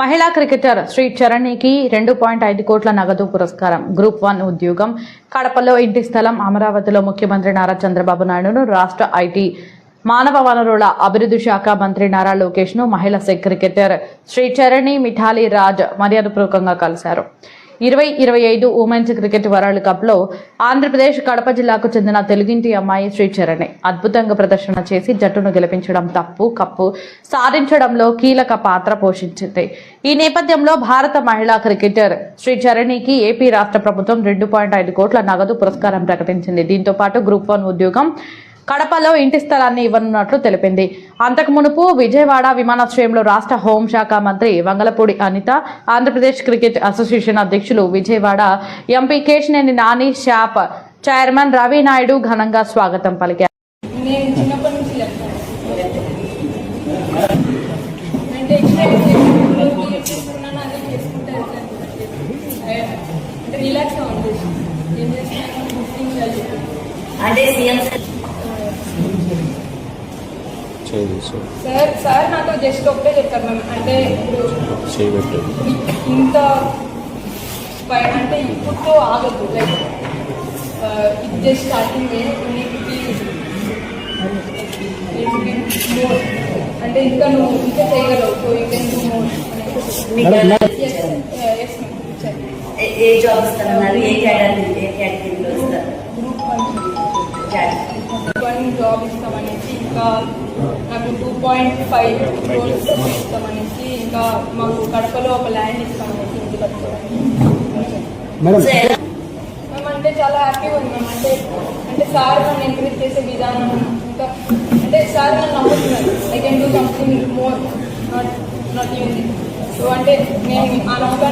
మహిళా క్రికెటర్ శ్రీ చరణికి రెండు పాయింట్ ఐదు కోట్ల నగదు పురస్కారం. గ్రూప్ వన్ ఉద్యోగం. కడపలో ఇంటి స్థలం. అమరావతిలో ముఖ్యమంత్రి నారా చంద్రబాబు నాయుడును రాష్ట్ర ఐటీ మానవ వనరుల అభివృద్ధి శాఖ మంత్రి నారా లోకేష్ను మహిళా సెక్ క్రికెటర్ శ్రీ చరణి మిఠాలి రాజ్ మర్యాదపూర్వకంగా కలిశారు. ఇరవై ఇరవై ఐదు ఉమెన్స్ క్రికెట్ వరల్డ్ కప్లో ఆంధ్రప్రదేశ్ కడప జిల్లాకు చెందిన తెలుగింటి అమ్మాయి శ్రీచరణి అద్భుతంగా ప్రదర్శన చేసి జట్టును గెలిపించడం తప్పు కప్పు సాధించడంలో కీలక పాత్ర పోషించింది. ఈ నేపథ్యంలో భారత మహిళా క్రికెటర్ శ్రీచరణికి ఏపీ రాష్ట్ర ప్రభుత్వం రెండు పాయింట్ ఐదు కోట్ల నగదు పురస్కారం ప్రకటించింది. దీంతో పాటు గ్రూప్ వన్ ఉద్యోగం కడపలో ఇంటి స్థలాన్ని ఇవ్వనున్నట్లు తెలిపింది. అంతకు మునుపు విజయవాడ విమానాశ్రయంలో రాష్ట్ర హోంశాఖ మంత్రి వంగలపూడి అనిత ఆంధ్రప్రదేశ్ క్రికెట్ అసోసియేషన్ అధ్యక్షులు Vijayawada MP Kesineni Nani SAAP chairman Ravi Naidu ఘనంగా స్వాగతం పలికారు. నేను చిన్నప్పటి నుంచి లెఫ్ట్ అంటే అదే చేసుకుంటే అంటే రిలాక్స్గా ఉంటుంది ఏం చేస్తున్నాను కుకింగ్ చదివి అంటే సీఎం చేయి సార్ సార్ నాతో జస్ట్ ఒకటే చెప్పారు మ్యామ్. అంటే ఇప్పుడు చేయబెట్టు. ఇంత అంటే ఇప్పుడుతో ఆగద్దు. లైక్ ఇది జస్ట్ స్టార్టింగ్ అంటే ఇంకా నువ్వు ఇంకా చేయగలవు. So you can do more yes ఏ- ఏ జాబ్ ఇస్తారన్నారు ఏ కేటగిరీ ఏ కేటగిరీలో ఇస్తారు? గ్రూప్ వన్ జాబ్ ఇస్తామనేసి ఇంకా నాకు టూ పాయింట్ ఫైవ్ క్రోర్స్ ఇస్తామనేసి ఇంకా మాకు కడపలో ఒక ల్యాండ్ ఇస్తామనేసి ఇంటి కట్టుకోవడానికి మేము అంటే చాలా హ్యాపీగా ఉంది మ్యామ్ అంటే అంటే సార్ నన్ను ఎంకరేజ్ చేసే విధానం ఇంకా అంటే సార్ నన్ను నమ్ముతున్నారు. I can do something more not not use so అంటే నేను ఆ నమ్మకాన్ని